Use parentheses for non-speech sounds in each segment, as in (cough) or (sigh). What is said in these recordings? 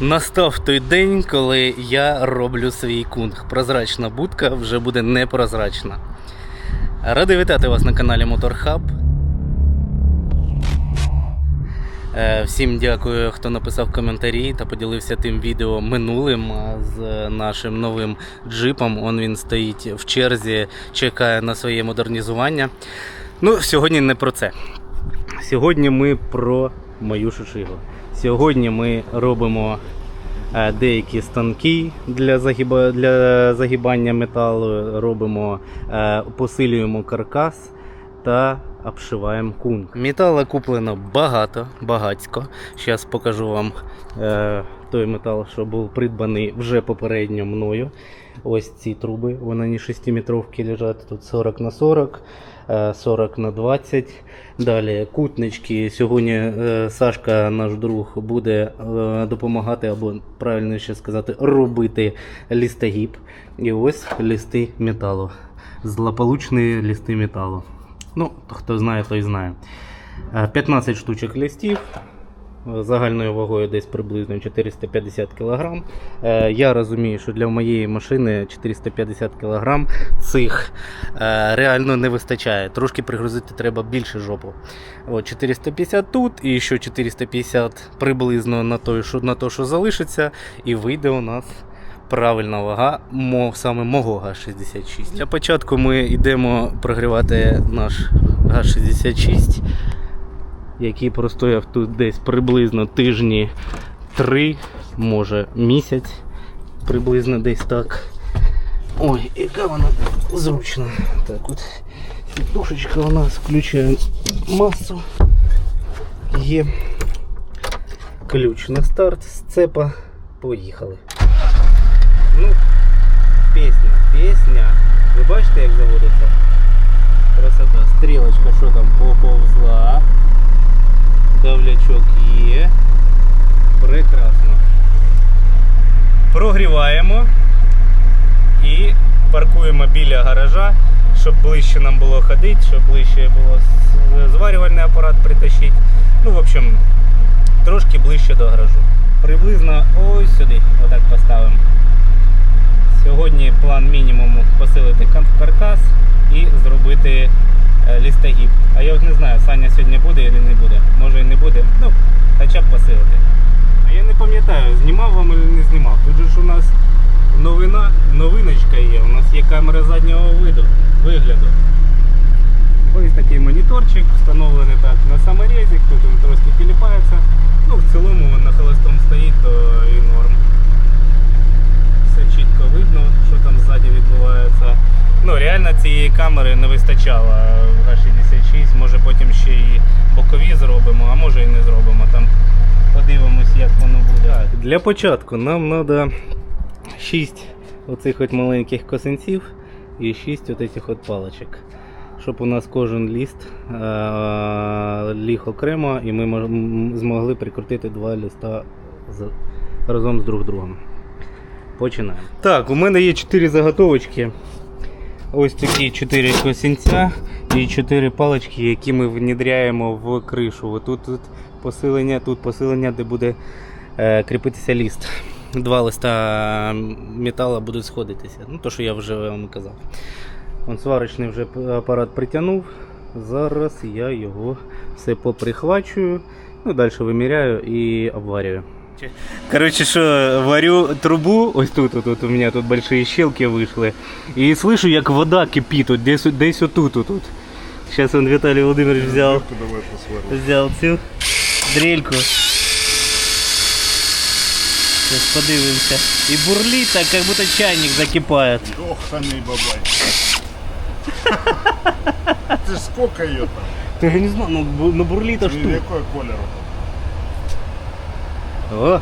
Настав той день, коли я роблю свій кунг. Прозрачна будка вже буде непрозрачна. Радий вітати вас на каналі Моторхаб. Е, Всім дякую, хто написав коментарі та поділився тим відео минулим з нашим новим джипом. Он він стоїть в черзі, чекає на своє модернізування. Ну, сьогодні не про це. Сьогодні ми про мою шишигу. Сьогодні ми робимо е, деякі станки для, загиба, для загибання металу, робимо, е, посилюємо каркас та обшиваємо кунг. Металу куплено багато, багацько. Зараз покажу вам е, той метал, що був придбаний вже попередньо мною. Ось ці труби, вони не 6-метровки лежать, тут 40 на 40, е, 40 на 20. Далі кутнички. Сьогодні е, Сашка, наш друг, буде е, допомагати, або правильніше сказати, робити лістогіб. І ось лісти металу. Злополучні лісти металу. Ну, хто знає, той знає. Е, 15 штучок листів. Загальною вагою десь приблизно 450 кг. Е, Я розумію, що для моєї машини 450 кг цих е, реально не вистачає. Трошки пригрузити треба більше жопу. От 450 тут і ще 450 приблизно на той, що, на що залишиться, і вийде у нас. Правильна вага саме мого ГАЗ-66. Для початку ми йдемо прогрівати наш ГАЗ-66, який простояв тут десь приблизно тижні 3, може місяць, приблизно десь так. Ой, яка вона зручна. Так от сітушечка у нас включає масу. Є ключ на старт, сцепа. Поїхали. Ну, пісня, пісня. Ви бачите, як заводиться? Красота. Стрілочка, що там поповзла. Давлячок є. Прекрасно. Прогріваємо і паркуємо біля гаража, щоб ближче нам було ходити, щоб ближче було зварювальний апарат притащити. Ну, в общем, трошки ближче до гаражу. Приблизно ось сюди, отак поставимо. Сьогодні план мінімуму посилити кар- каркас і зробити е. А я от не знаю, Саня сьогодні буде чи не буде. Може і не буде. Ну, хоча б посилити. А я не пам'ятаю, знімав вам чи не знімав. Тут же ж у нас новина, новиночка є. У нас є камера заднього виду, вигляду. Ось такий моніторчик, встановлений так на саморезик, тут він трошки тіліпається. Ну, в цілому на холостому стоїть, то і норм. Все чітко видно, що там ззаді відбувається. Ну, реально цієї камери не вистачало в Г66. Може потім ще і бокові зробимо, а може і не зробимо. Там подивимось, як воно буде. Для початку нам треба 6 оцих от маленьких косинців і 6 от цих от паличок. Щоб у нас кожен ліст ліг окремо і ми змогли прикрутити два ліста разом з друг другом. Починаємо. Так, у мене є 4 заготовочки. Ось такі 4 косінця і 4 палички, які ми внедряємо в кришу. Тут, тут посилення, тут посилення, де буде е, кріпитися ліст. Два листа металу будуть сходитися. Ну, то, що я вже вам казав. Он сварочний вже апарат притягнув. Зараз я його все поприхвачую, ну, далі виміряю і обварюю. Короче, що варю трубу, ось тут, тут, тут у мене тут большие щелки вийшли. І слышу, як вода кипить, от десь, десь отут, отут. Зараз он Віталій Володимирович взяв, Давай посмотрим. взяв цю дрельку. Зараз подивимося. І бурлить так, як будто чайник закипає. Оханый бабай. (laughs) Ты ж сколько ее там? Та я не знаю, ну, бу- ну бурлить аж О.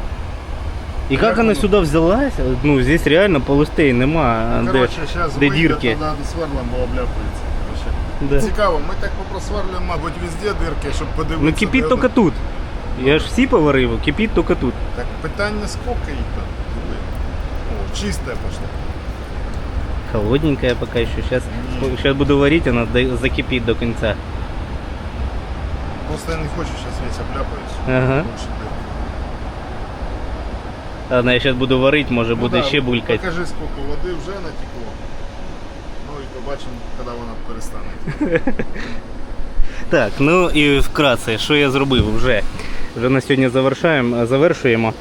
И как она сюда взялась? Ну, здесь реально полустей нема. Ну, де- Короче, сейчас де дірки. туда сверлом, обляпується. Да. Цікаво, ми так попросверлюємо, мабуть, везде дирки, щоб подивитися. Ну кипить де только тут. Я ж всі поварив, кипить только тут. Так питання скільки їх там? Диви. О, чисте пошло. Холодненькая пока еще. Сейчас, сейчас буду варить, она закипит до конца. Просто я не хочу зараз весь обляпаюсь. Ага. Лучше. Ладно, я зараз буду варити, може Ну буде да, ще булькати. Покажи, скільки води вже натекло. Ну і побачимо, коли вона перестане. (laughs) Так, ну і вкратце, що я зробив вже. Вже на сьогодні завершаємо, завершуємо.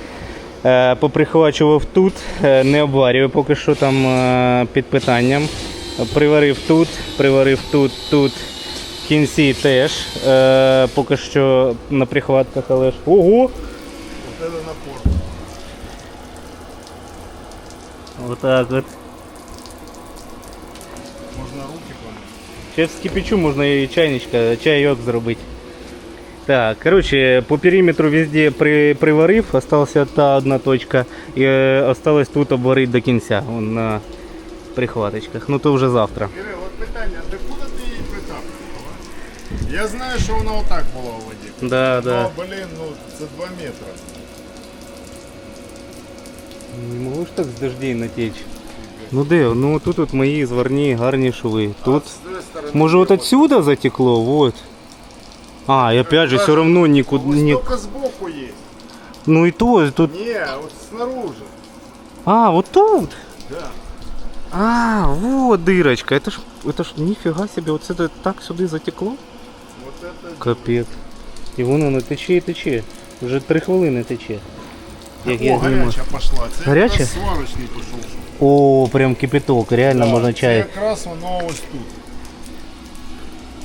Е, поприхвачував тут, е, не обварюю поки що там е, під питанням. Приварив тут, приварив тут, тут. В кінці теж. Е, поки що на прихватках, але ж. Ого! От це напор. Отак от. Можна руки помити. Ще вскипячу можна і чайничка, чайок зробити. Так, короче, по периметру везде при, приварив, осталася та одна точка. І е, осталось тут обварити до кінця, вон на прихваточках. Ну то вже завтра. Кирил, от питання, де куди ти її притаптував? а? Я знаю, що вона отак була у воді. Да, да. Ну, блін, ну це 2 метри. Не можу ж так з дождей натечь. Ну де? Ну тут от мої зварні гарні шви. Тут. А з тої сторони Може от є отсюда затекло? Вот. А, и опять же, все равно никуда Ось не... тільки збоку є. Ну и то, тут... Ні, от снаружи. А, вот тут. Да. А, вот дырочка. Это ж, это ж нифига себе, вот это так сюда затекло? Вот это... Капець. І воно не тече і тече. Вже три хвилини тече. Як я О, знімаю. гаряча пішла. Це Гаряча? якраз сварочний пішов. О, прям кипяток, реально Да, можна Це чай. якраз воно ось тут.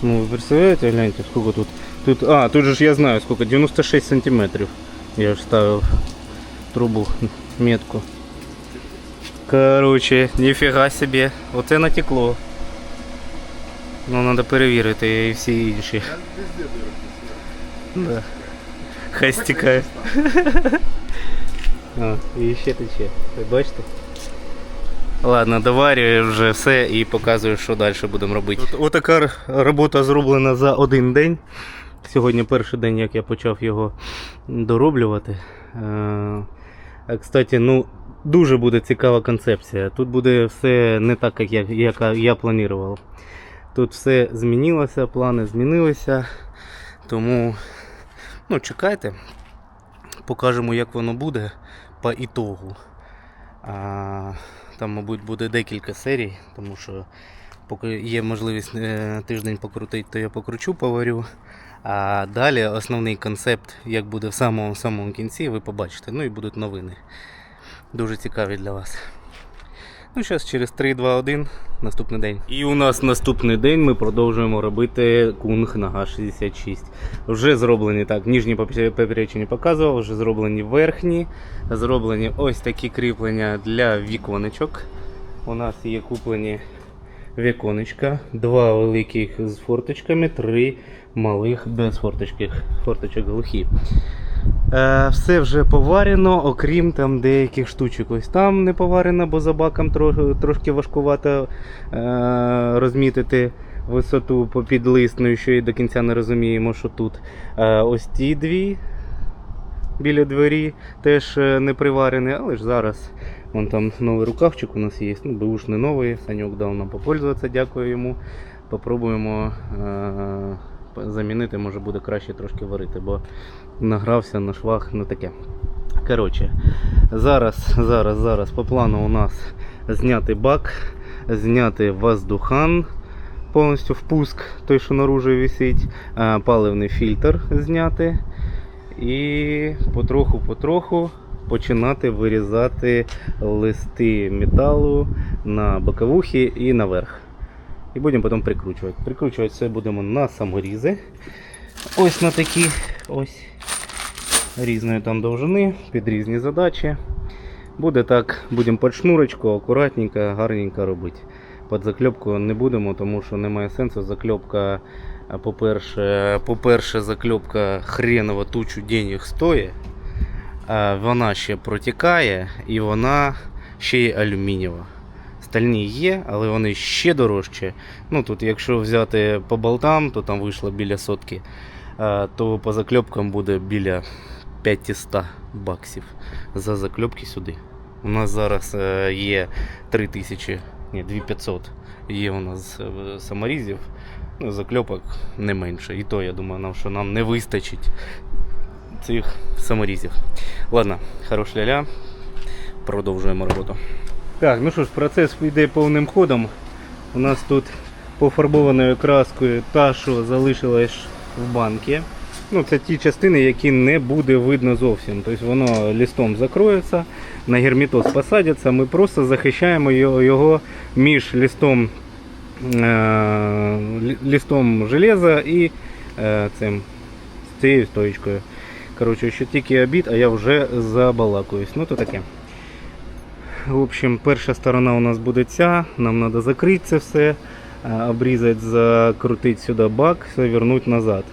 Ну, ви представляєте, гляньте, сколько тут. Тут, а, тут же ж я знаю сколько, 96 сантиметрів. Я ж ставив трубу, метку. Короче, ніфіга собі. Оце натекло. Ну, треба перевірити і всі інші. Я везде дирки. Да. Хай стікає. А, і ще тече. Ви бачите? Ладно, доварюю вже все і показую, що далі будемо робити. От, отака робота зроблена за один день. Сьогодні перший день, як я почав його дороблювати. Е, а, Кстати, ну, дуже буде цікава концепція. Тут буде все не так, як я, як я планував. Тут все змінилося, плани змінилися. Тому Ну, чекайте. Покажемо, як воно буде по ітогу. А, там, мабуть, буде декілька серій, тому що поки є можливість е, тиждень покрутити, то я покручу, поварю. А далі основний концепт, як буде в самому самому кінці, ви побачите. Ну і будуть новини. Дуже цікаві для вас. Ну, зараз через 3, 2, 1 наступний день. І у нас наступний день ми продовжуємо робити кунг на Г66. Вже зроблені так, ніжні попе- поперечні показував, вже зроблені верхні. Зроблені ось такі кріплення для віконечок. У нас є куплені віконечка, два великих з форточками, три малих без форточки, форточок глухі. Е, все вже поварено, окрім там деяких штучок. Ось там не поварено, бо за баком трошки важкувато е, розмітити висоту по підлисною, що і до кінця не розуміємо, що тут. Е, ось ті дві біля двері теж не приварені, але ж зараз вон там новий рукавчик у нас є. Ну, не новий, Саньок дав нам попользуватися, дякую йому. Попробуємо замінити, може буде краще трошки варити, бо награвся на швах, ну таке. Коротше, зараз, зараз, зараз по плану у нас зняти бак, зняти воздухан, повністю впуск, той, що наружу висить, е, паливний фільтр зняти. І потроху-потроху починати вирізати листи металу на боковухи і наверх. І будемо потім прикручувати. Прикручувати все будемо на саморізи. Ось на такі ось різної там довжини, під різні задачі. Буде так, будемо під шнурочку, акуратненько, гарненько робити. Під закльопку не будемо, тому що немає сенсу. Закльопка, по-перше, по-перше, закльопка хренова тучу денег стоїть. Вона ще протікає і вона ще й алюмінієва. Стальні є, але вони ще дорожчі. Ну тут, якщо взяти по болтам, то там вийшло біля сотки, то по закльопкам буде біля 500 баксів за закльопки сюди. У нас зараз е, є 3000, ні, 2500 є у нас е, саморізів. Ну, закльопок не менше. І то я думаю, нам, що нам не вистачить цих саморізів. Ладно, хорош ля-ля. продовжуємо роботу. Так, ну що ж, процес йде повним ходом. У нас тут пофарбованою краскою та, що залишилась в банки. Ну, це ті частини, які не буде видно зовсім. Тобто воно листом закроється, на герметоз посадяться. Ми просто захищаємо його, між листом, е, лі- листом железа і е, цим, цією стоїчкою. Коротше, що тільки обід, а я вже забалакуюсь. Ну, то таке. В общем, перша сторона у нас буде ця. Нам треба закрити це все, е, обрізати, закрутити сюди бак, все вернути назад.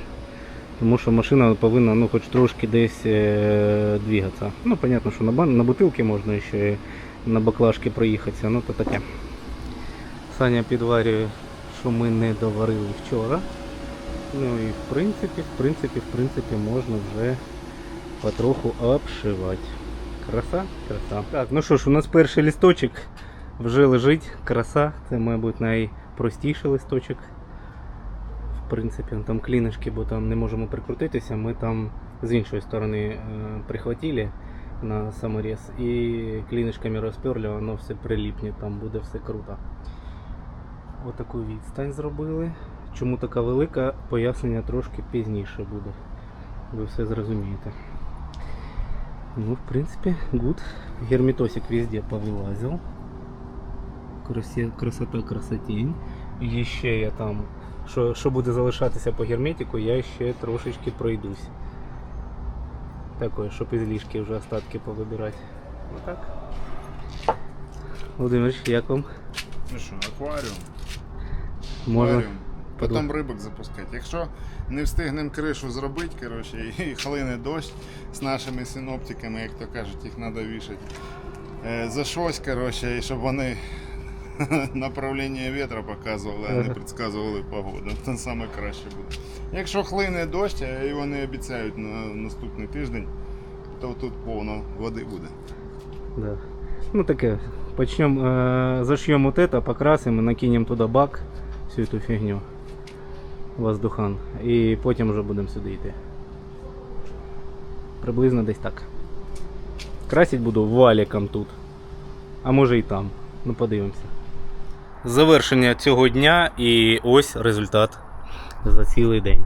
Тому що машина повинна ну, хоч трошки десь е, двигатися. Ну, понятно, що на, на бутилки можна ще на баклажки проїхатися, ну то таке. Саня підварює, що ми не доварили вчора. Ну і в принципі, в принципі, в принципі, можна вже потроху обшивати. Краса, краса. Так, ну що ж, у нас перший листочок вже лежить. Краса. Це, мабуть, найпростіший листочок. В принципі, там клінишки, бо там не можемо прикрутитися. Ми там з іншої сторони е, прихватили на саморез і клінишками розперли, воно все приліпне, там буде все круто. Отаку відстань зробили. Чому така велика, пояснення трошки пізніше буде. Ви все зрозумієте. Ну, в принципе, гуд. Герметосик везде повылазил. Красе, красота, красотень. І ще я там, що, що буде залишатися по герметику, я ще трошечки пройдусь. Такое, щоб із ліжки вже остатки повибирати. Отак. Володимир, як вам? Ну що, акваріум. Можна. акваріум. Потім рибок запускати. Якщо не встигнемо кришу зробити, коротше, і хлине дощ з нашими синоптиками, як то кажуть, їх треба вішати. е, За щось, коротше, і щоб вони (laughs) направлення вітра показували, а не Ага. предсказували погоду. Це саме краще буде. Якщо хлине дощ, а і вони обіцяють на наступний тиждень, то тут повно води буде. Да. Ну таке. Почнем, э, зашьем вот это, покрасим и накинем туда бак, всю эту фигню. Воздухан. І потім вже будемо сюди йти. Приблизно десь так. Красить буду валіком тут. А може і там. Ну подивимося. Завершення цього дня і ось результат за цілий день.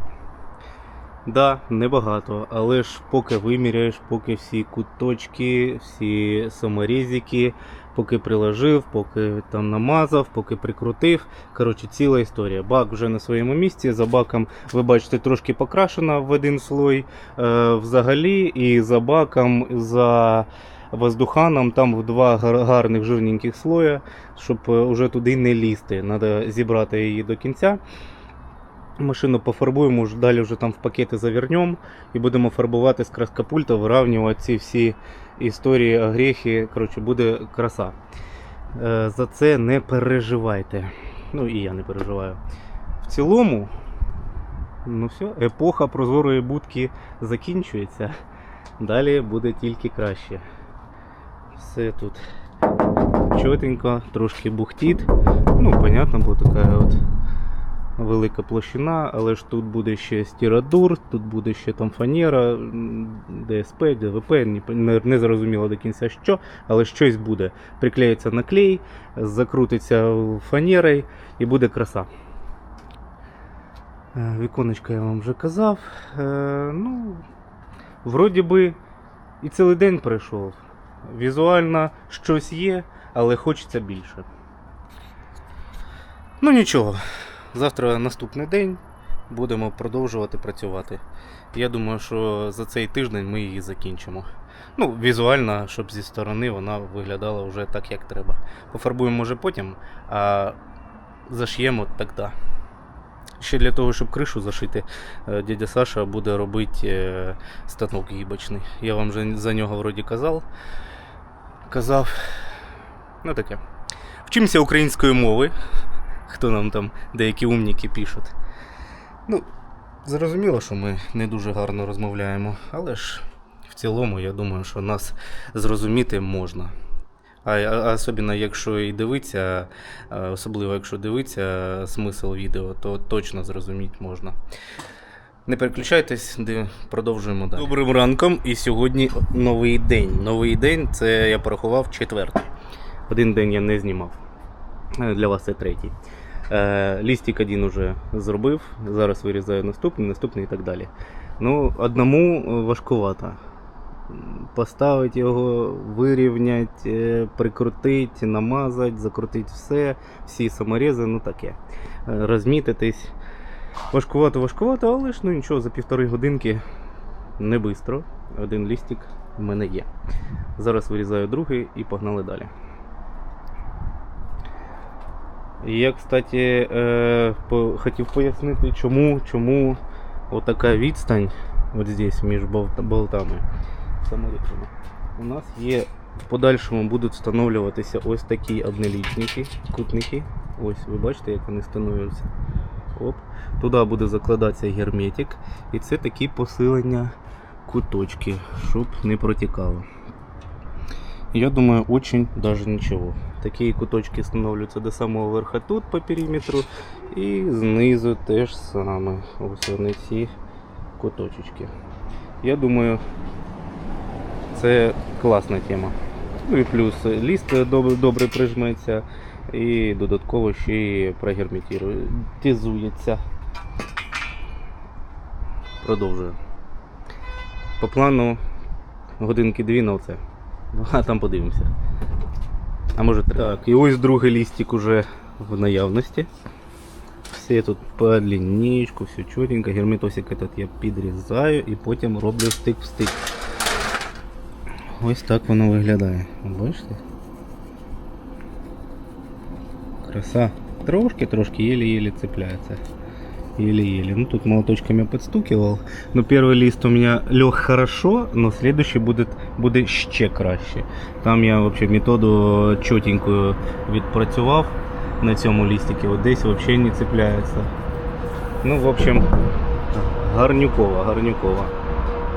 Да, небагато, але ж поки виміряєш, поки всі куточки, всі саморізики, поки приложив, поки там намазав, поки прикрутив. Коротше, ціла історія. Бак вже на своєму місці. За баком, ви бачите, трошки покрашена в один слой е, взагалі, і за баком, за воздуханом, там в два гарних жирненьких слоя, щоб е, уже туди не лізти. Треба зібрати її до кінця. Машину пофарбуємо, далі вже там в пакети завернемо і будемо фарбувати з краскопульта, вирівнювати ці всі історії, огрехи. Коротше, буде краса. Е, За це не переживайте. Ну і я не переживаю. В цілому, ну все, епоха прозорої будки закінчується. Далі буде тільки краще. Все тут чотенько, трошки бухтить. Ну, понятно, бо така от велика площина, але ж тут буде ще стірадур, тут буде ще там фанера, ДСП, ДВП, не, не зрозуміло до кінця що, але щось буде. Приклеїться на клей, закрутиться фанерою і буде краса. Е, Віконечко я вам вже казав. Е, Ну, вроді би і цілий день пройшов. Візуально щось є, але хочеться більше. Ну нічого. Завтра наступний день. Будемо продовжувати працювати. Я думаю, що за цей тиждень ми її закінчимо. Ну, візуально, щоб зі сторони вона виглядала вже так, як треба. Пофарбуємо може потім, а заш'ємо тоді. Ще для того, щоб кришу зашити, е, дядя Саша буде робити е, станок гібочний. Я вам вже за нього вроді казав. Казав. Ну таке. Вчимося української мови. Хто нам там деякі умніки пишуть. Ну, зрозуміло, що ми не дуже гарно розмовляємо, але ж в цілому, я думаю, що нас зрозуміти можна. А, а особливо, якщо і дивитися, а, особливо якщо дивитися смисл відео, то точно зрозуміти можна. Не переключайтесь, де продовжуємо далі. Добрим ранком, і сьогодні новий день. Новий день це я порахував четвертий. Один день я не знімав. Для вас це третій. Е, Лістик один уже зробив. Зараз вирізаю наступний, наступний і так далі. Ну, одному е, важкувато. Поставити його, вирівняти, прикрутити, намазати, закрутити все, всі саморізи, ну таке. Е, Розмітитись. Важкувато, важкувато, але ж ну нічого, за півтори годинки не бистро. Один лістик в мене є. Зараз вирізаю другий і погнали далі. Я, кстати, е, хотів пояснити, чому, чому отака відстань от здесь між болт- болтами саморізами. У нас є в подальшому будуть встановлюватися ось такі однолітники, кутники. Ось, ви бачите, як вони встановлюються. Оп. Туди буде закладатися герметик. І це такі посилення куточки, щоб не протікало. Я думаю, очень даже нічого. Такі куточки встановлюються до самого верха тут по периметру. І знизу теж саме. Ось вони ці куточечки. Я думаю, це класна тема. Ну і плюс ліст добре, прижметься і додатково ще й прогерметизується. Продовжую. По плану годинки дві на оце. А там подивимося. А може три. Так, і ось другий лістик уже в наявності. Все тут по лінійку, все чотенько. Герметосик этот я підрізаю і потім роблю стик в стик. Ось так воно виглядає. Бачите? Краса. Трошки, трошки еле-еле цепляется. Еле-еле. Ну тут молоточками подстукивал. Но первый лист у меня лег хорошо, но следующий будет, буде ще краще. Там я вообще методу чотенькую відпрацював на цьому листике. Вот здесь вообще не цепляется. Ну, в общем, гарнюково, гарнюково.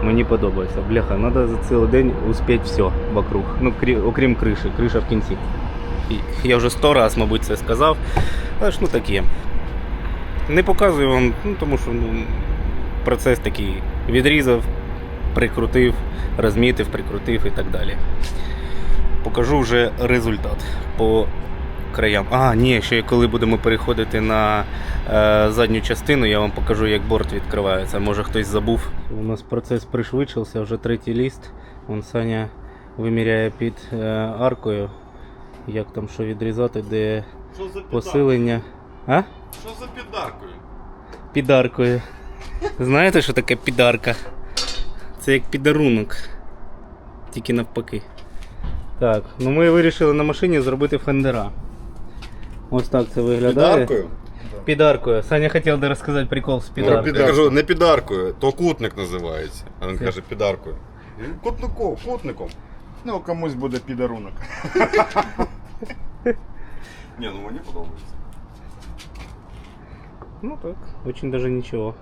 Мені подобається. Бляха, треба за цілий день успіти все вокруг. Ну, окрім криші, криша в кінці. Я вже сто раз, мабуть, це сказав. Але ж ну таке. Не показую вам, ну тому що ну, процес такий. Відрізав, прикрутив, розмітив, прикрутив і так далі. Покажу вже результат по краям. А, ні, ще коли будемо переходити на е, задню частину, я вам покажу, як борт відкривається. Може хтось забув. У нас процес пришвидшився, вже третій ліст. Вон Саня виміряє під е, аркою, як там що відрізати, де Що за посилення. А? Що за підаркою? Підаркою. Знаєте, що таке підарка? Це як підарунок. Тільки навпаки. Так, ну ми вирішили на машині зробити фендера. Ось так це виглядає. Підаркою? Підаркою. Саня хотів би розказати прикол з Я підаркою. кажу, не підаркою, то кутник називається. А він Це- каже підаркою. Кутником, кутником. Ну, комусь буде підарунок. (laughs) Ні, ну мені подобається. Ну так, очень даже нічого.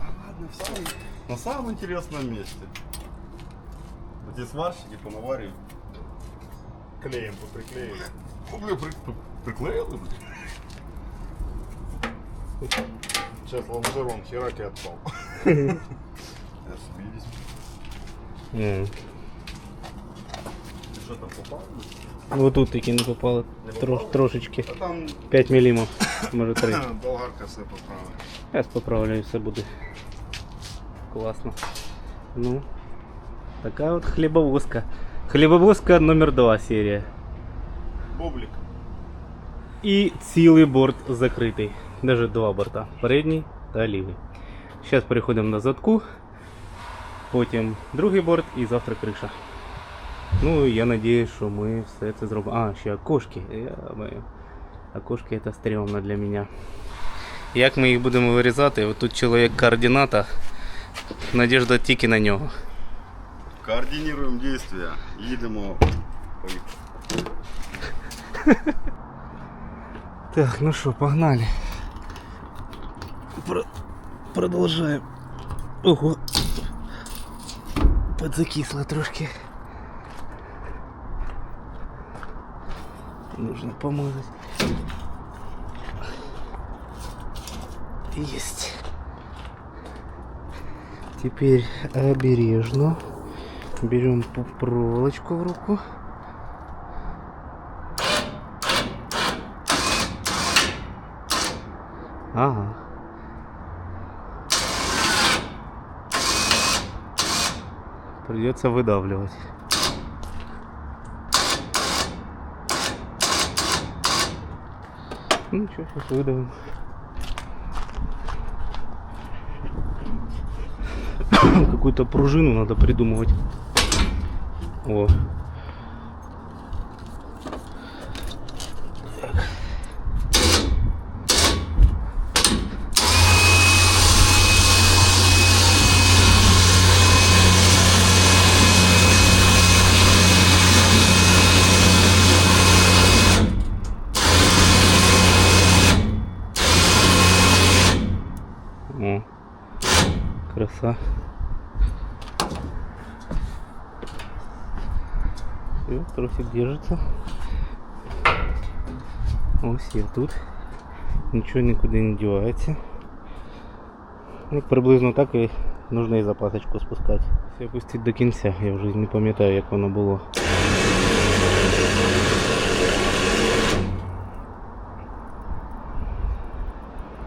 Ладно, все. На самом интересном месте. Эти сварщики понаварили. Клеєм поприклеїли. О, бля, при- при- приклеили? бля. Зараз лонжерон херак і відпав. Я собі візьму. М. Ти що там попав? Вот тут тільки не попало. Трош, трошечки. А там 5 мм. Може 3. Болгарка все поправила. Зараз поправлю і все буде. Класно. Ну, така от хлібовозка. Хлібовозка номер 2 серія. Бублик. І цілий борт закритий. Даже два борта. Передній та лівий. Зараз переходимо на задку. Потім другий борт і завтра криша. Ну я надіюсь, що ми все це зробимо. А, ще окошки. Я. Окошки це стрьомно для мене. Як ми їх будемо вирізати? От тут чоловік координата. Надіжда тільки на нього. координируем действия. Їдемо. Поїхали. (laughs) Так, ну що, погнали. Про... Продовжаємо. Ого. Подзакисло трошки. Нужно помазать. Есть. Теперь обережно берем проволочку в руку. Ага. Придется выдавливать. Ну что, сейчас выдавим. Какую-то пружину надо придумывать. О. Все, тросик держится. Ось я тут. Нічого нікуди не дівається. Ну, приблизно так і нужно і запасочку спускати. Все пустити до кінця, я вже не пам'ятаю, як воно було.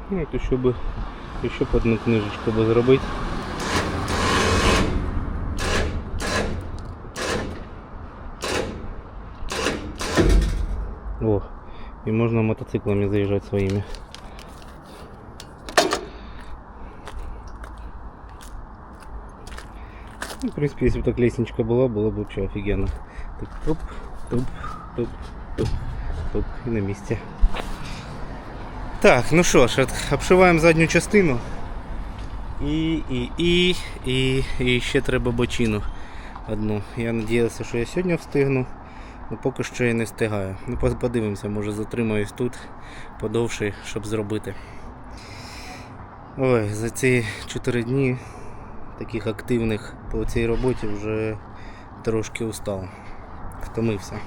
Ну, то щоб ще б одну книжечку би зробити. и можно мотоциклами заезжать своими. Ну, в принципе, если бы так лестничка была, было бы вообще офигенно. Так, топ, топ, топ, топ, топ, и на месте. Так, ну що ж, от- обшиваємо задню частину. І, і, і, і, і ще треба бочину одну. Я сподівався, що я сьогодні встигну. Ну, поки що я не встигаю. Ну, подивимося, може затримаюсь тут подовше, щоб зробити. Ой, за ці 4 дні таких активних по цій роботі вже трошки устав. Втомився.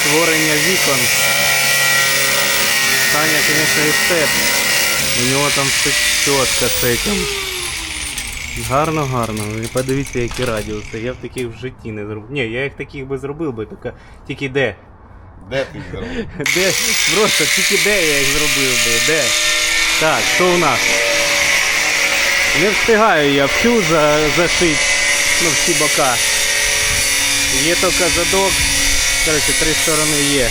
Створення вікон. Таня, звісно, естет. У нього там все чітко з этим. Гарно, гарно. Ви подивіться, які радіуси. Я б таких в житті не зробив. Ні, я їх таких би зробив би, тільки, тільки де? Де ти зробив? (laughs) Де? Просто тільки де я їх зробив би? Де? Так, що у нас? Не встигаю я всю за, зашить, ну всі бока. Є тільки задок. Короче, три сторони є.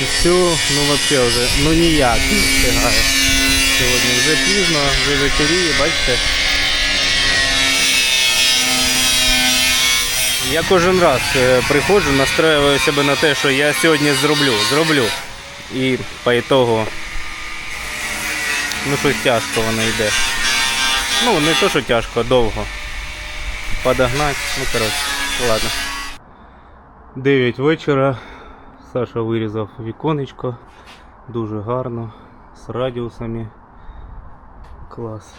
Всю, ну вообще вже, ну ніяк не встигаю. Сьогодні вже пізно, вже вечоріє, бачите. Я кожен раз е, приходжу, настраюю себе на те, що я сьогодні зроблю, зроблю. І по ітогу, ну щось тяжко воно йде. Ну, не то, що тяжко, довго. Подогнать, ну коротше, ладно. 9 вечора. Саша вирізав віконечко. Дуже гарно. З радіусами. Клас.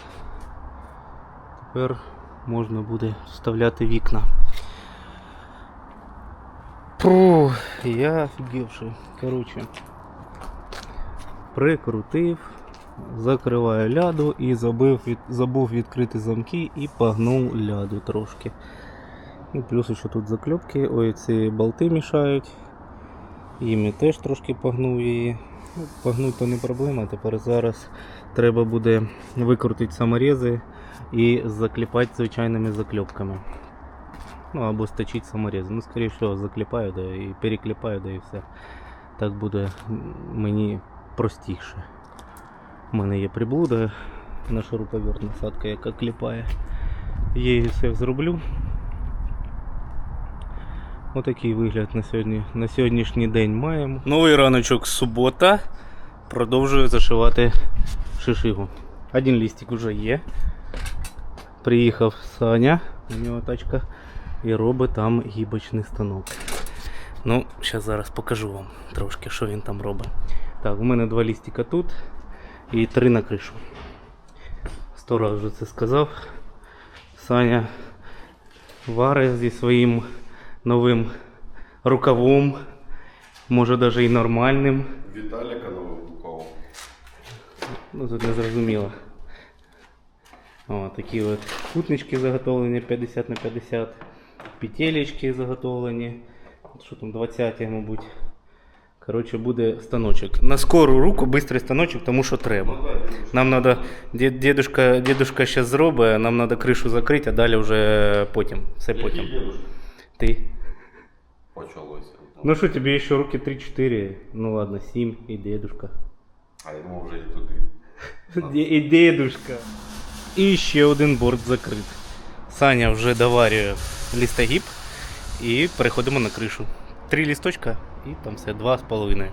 Тепер можна буде вставляти вікна. Фу, я офігівши. Коротше. Прикрутив, закриваю ляду і забив від, забув відкрити замки і погнув ляду трошки. Ну, плюс ще тут закльопки, ой, ці болти мішають. Їми теж трошки погнув її. Ну, погнути то не проблема. Тепер зараз треба буде викрутити саморези і закліпати звичайними закльопками. Ну або сточити саморези. Ну, скоріше всього, закліпаю да, і перекліпаю, да і все. Так буде м, мені простіше. У мене є приблуда на шуруповерт насадка, яка кліпає. Її все зроблю. Отакий вигляд на, сьогодні, на сьогоднішній день маємо. Новий раночок субота. Продовжую зашивати шишигу. Один листик вже є. Приїхав Саня, у нього тачка, І робить там гібочний станок. Ну, зараз зараз покажу вам трошки, що він там робить. Так, у мене два лістика тут і три на кришу. Сто раз вже це сказав. Саня варить зі своїм новим рукавом, може навіть і нормальним. Віталіка нового рукава. Ну тут не зрозуміло. О, такі от кутнички заготовлені 50 на 50. Петелечки заготовлені. От Що там, 20, мабуть. Коротше, буде станочок. На скору руку бистрий станочок, тому що треба. Нам треба, дідушка, дідушка зараз зробить, нам треба кришу закрити, а далі вже потім. Все потім. Ти. Почалося. Ну що, тобі ще роки 3-4, ну ладно, 7 і дедушка. А я думав вже і туди. І дедушка. І ще один борт закрит. Саня вже доварює лістогіб і переходимо на кришу. Три лісточка і там все, два з половиною.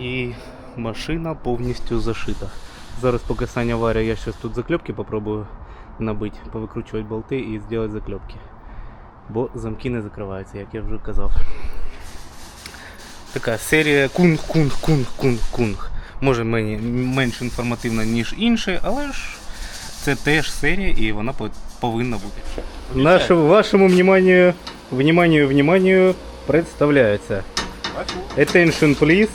І машина повністю зашита. Зараз поки Саня варить, я щось тут заклепки попробую набити, повикручувати болти і зробити заклепки. Бо замки не закриваються, як я вже казав. Така серія кунг, кунг, кунг, кунг, кунг. Може мені менш інформативна, ніж інші, але ж це теж серія і вона по- повинна бути. Нашому вашому вниманию, вниманию, вниманию представляється. Attention please.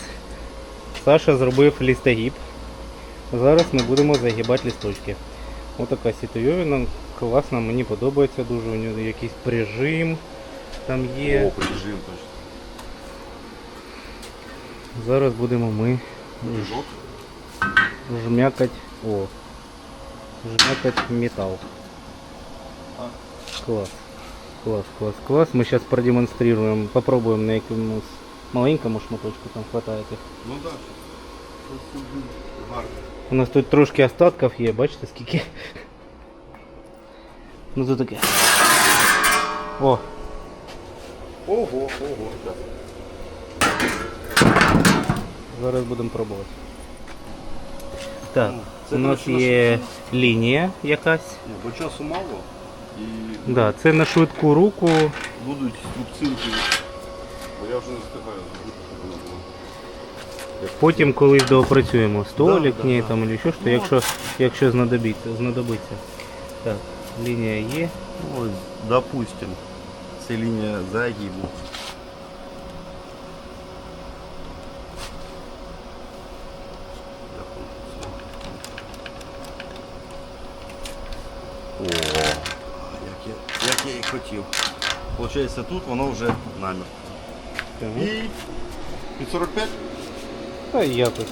Саша зробив лістогіб. Зараз ми будемо загибати лісточки. Отака сітойовина, класна, мені подобається дуже. У нього якийсь прижим там є. О, прижим точно. Зараз будемо ми жмякать. О. Жмякать металл. Класс. Класс, класс, класс. Мы сейчас продемонстрируем, попробуем на якомусь маленькому шматочку там хватает їх. Ну. Да. Гарно. У нас тут трошки остатків є, бачите скільки? Ну тут таке. О, Ого, ого. зараз будемо пробувати. Так, Це, у нас є лінія якась. Бо часу мало і Да, це на швидку руку. будуть струбцинки. Бо я вже не встигаю зробити, щоб. Потім коли доопрацюємо столик, Да, да, ні, да. там або що, що Ну, якщо, якщо знадобиться, знадобиться. Так, лінія є. Ось, допустим, це лінія загибу. О, як я, я і хотів. Получається, тут воно вже намір. І під 45? Та і якось.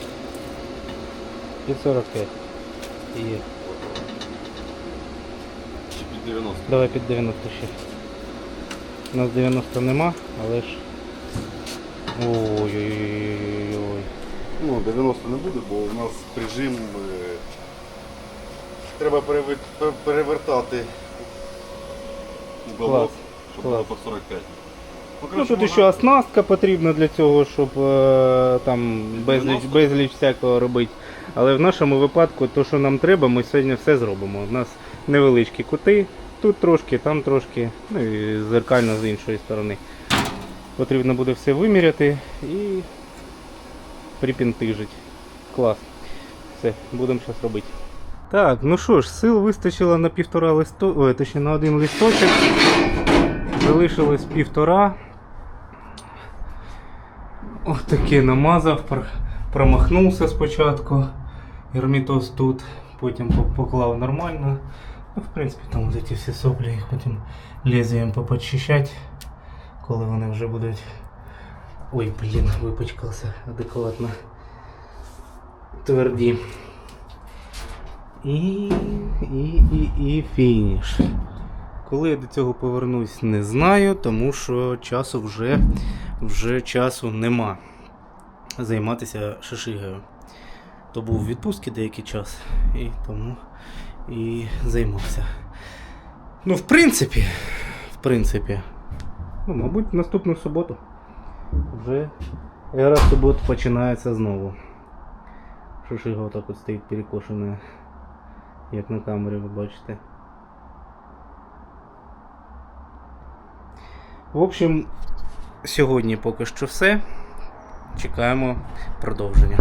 Під 45. Є. Чи під 90? Давай під 90 ще. У нас 90 нема, але ж. Ой-ой-ой-ой-ой. Ну, 90 не буде, бо у нас прижим. е, Треба перевертати уголок, Клас, щоб клас. було по 45. Ну коротше, тут можна- ще оснастка потрібна для цього, щоб е, там безліч, 90? безліч всякого робити. Але в нашому випадку, то, що нам треба, ми сьогодні все зробимо. У нас невеличкі кути, тут трошки, там трошки, ну і зеркально з іншої сторони. Потрібно буде все виміряти і припінтижити. Клас. Все, будемо зараз робити. Так, ну що ж, сил вистачило на півтора листо... Ой, точніше на один листочок. Залишилось півтора. Ось таке намазав, промахнувся спочатку. Гермітоз тут, потім поклав нормально. Ну, в принципі, там ці всі соплі, їх потім лезвієм попочищати, коли вони вже будуть. Ой, блін, випачкався адекватно. Тверді. І, і, і, і фініш. Коли я до цього повернусь, не знаю, тому що часу вже, вже часу нема займатися шишигою. То був у відпустці деякий час і тому і займався. Ну, в принципі, в принципі, ну, мабуть, в наступну суботу вже ера субот починається знову. Шишига отак от стоїть перекошена, як на камері ви бачите. В общем, сьогодні поки що все. Чекаємо продовження.